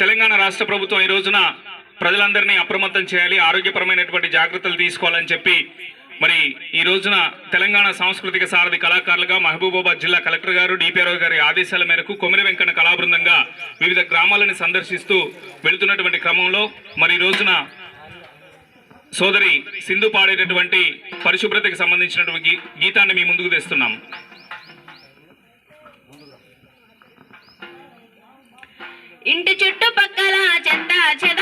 తెలంగాణ రాష్ట్ర ప్రభుత్వం ఈ రోజున ప్రజలందరినీ అప్రమత్తం చేయాలి ఆరోగ్యపరమైనటువంటి జాగ్రత్తలు తీసుకోవాలని చెప్పి మరి ఈ రోజున తెలంగాణ సాంస్కృతిక సారథి కళాకారులుగా మహబూబాబాద్ జిల్లా కలెక్టర్ గారు డిపిఆర్ఓ గారి ఆదేశాల మేరకు కొమిరి వెంకన్న కళాబృందంగా వివిధ గ్రామాలను సందర్శిస్తూ వెళుతున్నటువంటి క్రమంలో మరి ఈ రోజున సోదరి సింధు పాడేటటువంటి పరిశుభ్రతకి సంబంధించినటువంటి గీతాన్ని మీ ముందుకు తెస్తున్నాం ఇంటి చుట్టుపక్కల చెత్త చెద